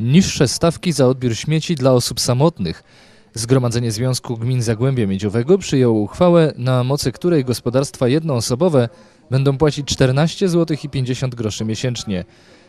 Niższe stawki za odbiór śmieci dla osób samotnych. Zgromadzenie Związku Gmin Zagłębia Miedziowego przyjęło uchwałę, na mocy której gospodarstwa jednoosobowe będą płacić 14 zł i 50 groszy miesięcznie.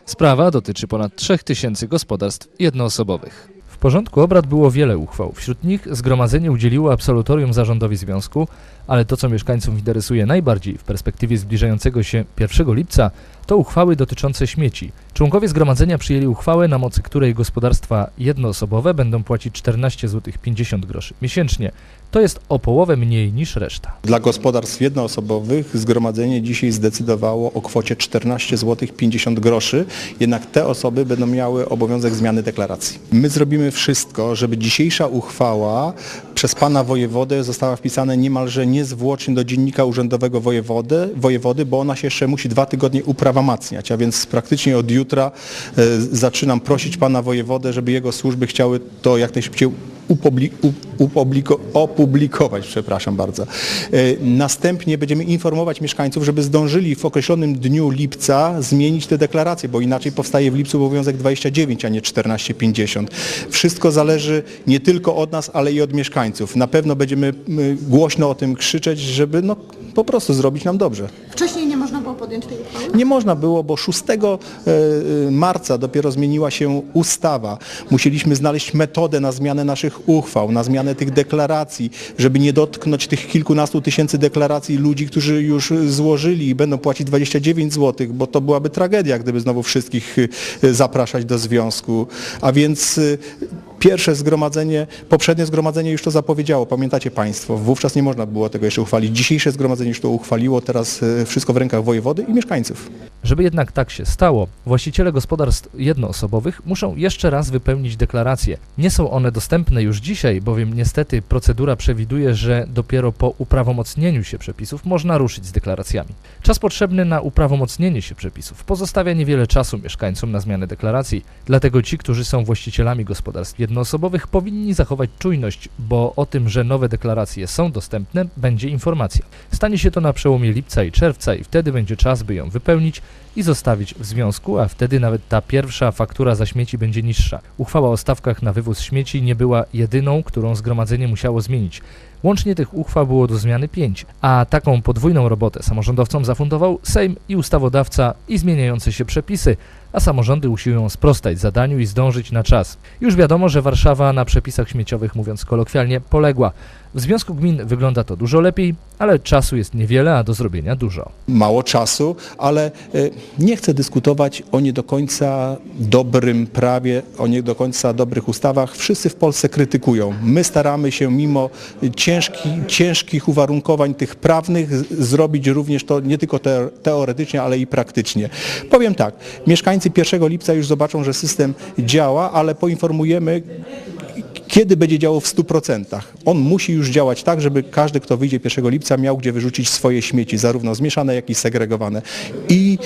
Sprawa dotyczy ponad 3000 gospodarstw jednoosobowych. Porządku obrad było wiele uchwał. Wśród nich zgromadzenie udzieliło absolutorium zarządowi związku, ale to, co mieszkańców interesuje najbardziej w perspektywie zbliżającego się 1 lipca, to uchwały dotyczące śmieci. Członkowie zgromadzenia przyjęli uchwałę, na mocy której gospodarstwa jednoosobowe będą płacić 14 zł 50 groszy miesięcznie. To jest o połowę mniej niż reszta. Dla gospodarstw jednoosobowych zgromadzenie dzisiaj zdecydowało o kwocie 14 zł 50 groszy, jednak te osoby będą miały obowiązek zmiany deklaracji. My zrobimy wszystko, żeby dzisiejsza uchwała przez pana wojewodę została wpisana niemalże niezwłocznie do dziennika urzędowego wojewody, wojewody bo ona się jeszcze musi dwa tygodnie uprawomacniać, a więc praktycznie od jutra e, zaczynam prosić pana wojewodę, żeby jego służby chciały to jak najszybciej upubli- u- upubliko- opublikować, przepraszam bardzo. E, Następnie będziemy informować mieszkańców, żeby zdążyli w określonym dniu lipca zmienić te deklaracje, bo inaczej powstaje w lipcu obowiązek 29, a nie 14,50. Wszystko zależy nie tylko od nas, ale i od mieszkańców. Na pewno będziemy głośno o tym krzyczeć, żeby no, po prostu zrobić nam dobrze. Wcześniej nie można było podjąć tej uchwały? Nie można było, bo 6 e, e, marca dopiero zmieniła się ustawa. Musieliśmy znaleźć metodę na zmianę naszych uchwał, na zmianę tych deklaracji, żeby nie dotknąć tych kilkunastu tysięcy deklaracji ludzi, którzy już złożyli i będą płacić 29 zł, bo to byłaby tragedia, gdyby znowu wszystkich e, zapraszać do związku. A więc e, Pierwsze zgromadzenie, poprzednie zgromadzenie już to zapowiedziało, pamiętacie Państwo, wówczas nie można było tego jeszcze uchwalić. Dzisiejsze zgromadzenie już to uchwaliło, teraz e, wszystko w rękach wojewody i mieszkańców. Żeby jednak tak się stało, właściciele gospodarstw jednoosobowych muszą jeszcze raz wypełnić deklaracje. Nie są one dostępne już dzisiaj, bowiem niestety procedura przewiduje, że dopiero po uprawomocnieniu się przepisów można ruszyć z deklaracjami. Czas potrzebny na uprawomocnienie się przepisów pozostawia niewiele czasu mieszkańcom na zmianę deklaracji, dlatego ci, którzy są właścicielami gospodarstw jednoosobowych powinni zachować czujność, bo o tym, że nowe deklaracje są dostępne, będzie informacja. Stanie się to na przełomie lipca i czerwca i wtedy będzie czas, by ją wypełnić i zostawić w związku, a wtedy nawet ta pierwsza faktura za śmieci będzie niższa. Uchwała o stawkach na wywóz śmieci nie była jedyną, którą zgromadzenie musiało zmienić. Łącznie tych uchwał było do zmiany pięć, a taką podwójną robotę samorządowcom zafundował Sejm i ustawodawca i zmieniające się przepisy, a samorządy usiłują sprostać zadaniu i zdążyć na czas. Już wiadomo, że Warszawa na przepisach śmieciowych, mówiąc kolokwialnie, poległa. W Związku Gmin wygląda to dużo lepiej, ale czasu jest niewiele, a do zrobienia dużo. mało czasu, ale e, nie chcę dyskutować o nie do końca dobrym prawie, o nie do końca dobrych ustawach. Wszyscy w Polsce krytykują. My staramy się mimo ciężki, ciężkich uwarunkowań tych prawnych zrobić również to nie tylko te, teoretycznie, ale i praktycznie. Powiem tak, mieszkańcy 1 lipca już zobaczą, że system działa, ale poinformujemy kiedy będzie działał w 100%. On musi już działać tak, żeby każdy, kto wyjdzie 1 lipca, miał gdzie wyrzucić swoje śmieci, zarówno zmieszane, jak i segregowane. I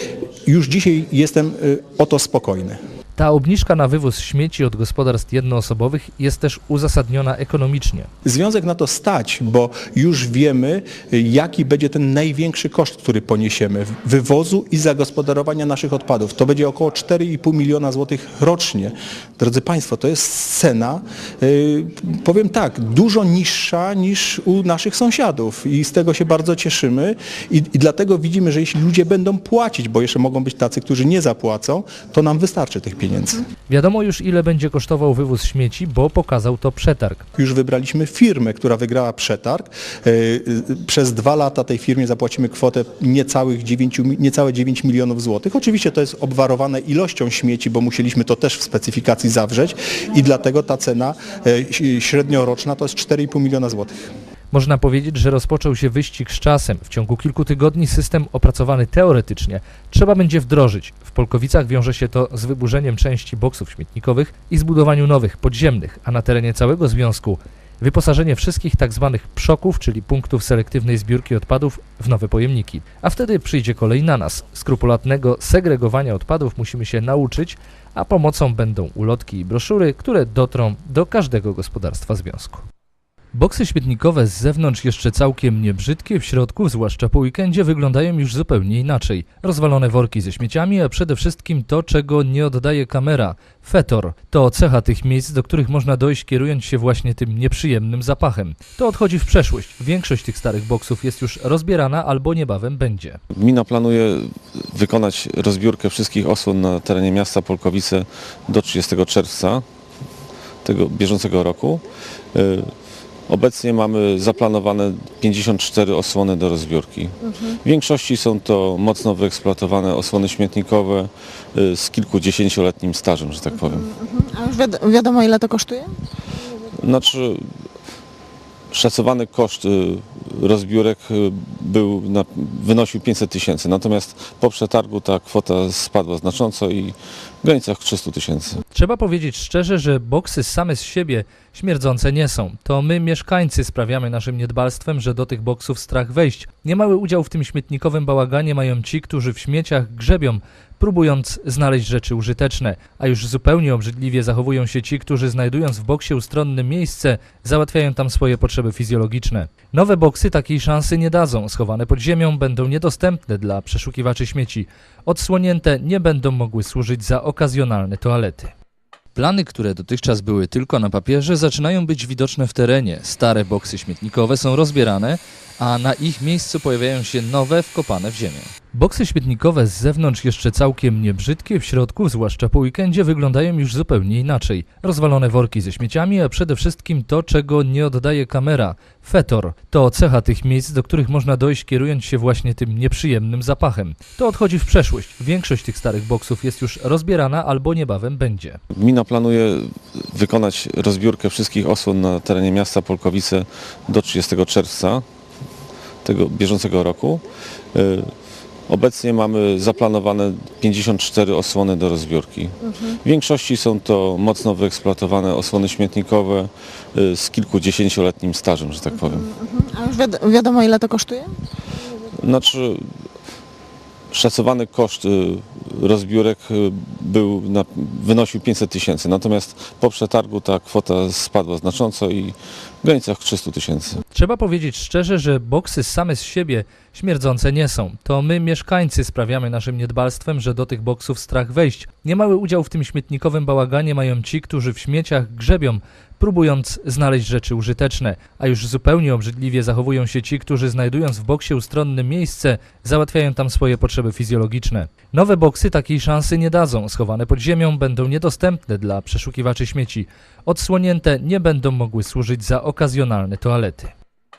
już dzisiaj jestem y, o to spokojny. Ta obniżka na wywóz śmieci od gospodarstw jednoosobowych jest też uzasadniona ekonomicznie. Związek na to stać, bo już wiemy, jaki będzie ten największy koszt, który poniesiemy wywozu i zagospodarowania naszych odpadów. To będzie około 4,5 miliona złotych rocznie. Drodzy Państwo, to jest cena, y, powiem tak, dużo niższa niż u naszych sąsiadów i z tego się bardzo cieszymy i, i dlatego widzimy, że jeśli ludzie będą płacić, bo jeszcze mogą być tacy, którzy nie zapłacą, to nam wystarczy tych pieniędzy. Wiadomo już ile będzie kosztował wywóz śmieci, bo pokazał to przetarg. Już wybraliśmy firmę, która wygrała przetarg. E, y, Przez dwa lata tej firmie zapłacimy kwotę niecałych 9, mi- niecałe 9 milionów złotych. Oczywiście to jest obwarowane ilością śmieci, bo musieliśmy to też w specyfikacji zawrzeć i dlatego ta cena e, średnioroczna to jest 4,5 miliona złotych. Można powiedzieć, że rozpoczął się wyścig z czasem. W ciągu kilku tygodni system opracowany teoretycznie trzeba będzie wdrożyć. W Polkowicach wiąże się to z wyburzeniem części boksów śmietnikowych i zbudowaniu nowych, podziemnych, a na terenie całego związku wyposażenie wszystkich tzw. przoków, czyli punktów selektywnej zbiórki odpadów w nowe pojemniki. A wtedy przyjdzie kolej na nas. Skrupulatnego segregowania odpadów musimy się nauczyć, a pomocą będą ulotki i broszury, które dotrą do każdego gospodarstwa związku. Boksy śmietnikowe z zewnątrz jeszcze całkiem niebrzydkie, w środku, zwłaszcza po weekendzie, wyglądają już zupełnie inaczej. Rozwalone worki ze śmieciami, a przede wszystkim to, czego nie oddaje kamera fetor. To cecha tych miejsc, do których można dojść kierując się właśnie tym nieprzyjemnym zapachem. To odchodzi w przeszłość. Większość tych starych boksów jest już rozbierana albo niebawem będzie. Gmina planuje wykonać rozbiórkę wszystkich osłon na terenie miasta Polkowice do 30 czerwca tego bieżącego roku. Obecnie mamy zaplanowane 54 osłony do rozbiórki. W większości są to mocno wyeksploatowane osłony śmietnikowe y, z kilkudziesięcioletnim stażem, że tak powiem. A już wiad- wiadomo ile to kosztuje? Znaczy szacowany koszt y, rozbiórek y, był na, wynosił 500 tysięcy, natomiast po przetargu ta kwota spadła znacząco i w granicach 300 tysięcy. Trzeba powiedzieć szczerze, że boksy same z siebie śmierdzące nie są. To my, mieszkańcy, sprawiamy naszym niedbalstwem, że do tych boksów strach wejść. Niemały udział w tym śmietnikowym bałaganie mają ci, którzy w śmieciach grzebią, próbując znaleźć rzeczy użyteczne, a już zupełnie obrzydliwie zachowują się ci, którzy znajdując w boksie ustronne miejsce, załatwiają tam swoje potrzeby fizjologiczne. Nowe boksy takiej szansy nie dadzą, schowane pod ziemią będą niedostępne dla przeszukiwaczy śmieci. Odsłonięte nie będą mogły służyć za okazjonalne toalety. Plany, które dotychczas były tylko na papierze, zaczynają być widoczne w terenie. Stare boksy śmietnikowe są rozbierane, a na ich miejscu pojawiają się nowe wkopane w ziemię. Boksy śmietnikowe z zewnątrz jeszcze całkiem niebrzydkie, w środku, zwłaszcza po weekendzie, wyglądają już zupełnie inaczej. Rozwalone worki ze śmieciami, a przede wszystkim to, czego nie oddaje kamera fetor. To cecha tych miejsc, do których można dojść kierując się właśnie tym nieprzyjemnym zapachem. To odchodzi w przeszłość. Większość tych starych boksów jest już rozbierana albo niebawem będzie. Gmina planuje wykonać rozbiórkę wszystkich osłon na terenie miasta Polkowice do 30 czerwca tego bieżącego roku. Y, Obecnie mamy zaplanowane 54 osłony do rozbiórki. W większości są to mocno wyeksploatowane osłony śmietnikowe y, z kilkudziesięcioletnim stażem, że tak powiem. A już wiad- wiadomo ile to kosztuje? Znaczy szacowany koszt y, rozbiórek y, był na, wynosił 500 tysięcy, natomiast po przetargu ta kwota spadła znacząco i w granicach 300 tysięcy. Trzeba powiedzieć szczerze, że boksy same z siebie śmierdzące nie są. To my, mieszkańcy, sprawiamy naszym niedbalstwem, że do tych boksów strach wejść. Niemały udział w tym śmietnikowym bałaganie mają ci, którzy w śmieciach grzebią, próbując znaleźć rzeczy użyteczne, a już zupełnie obrzydliwie zachowują się ci, którzy znajdując w boksie ustronne miejsce, załatwiają tam swoje potrzeby fizjologiczne. Nowe boksy takiej szansy nie dadzą, schowane pod ziemią będą niedostępne dla przeszukiwaczy śmieci. Odsłonięte nie będą mogły służyć za okazjonalne toalety.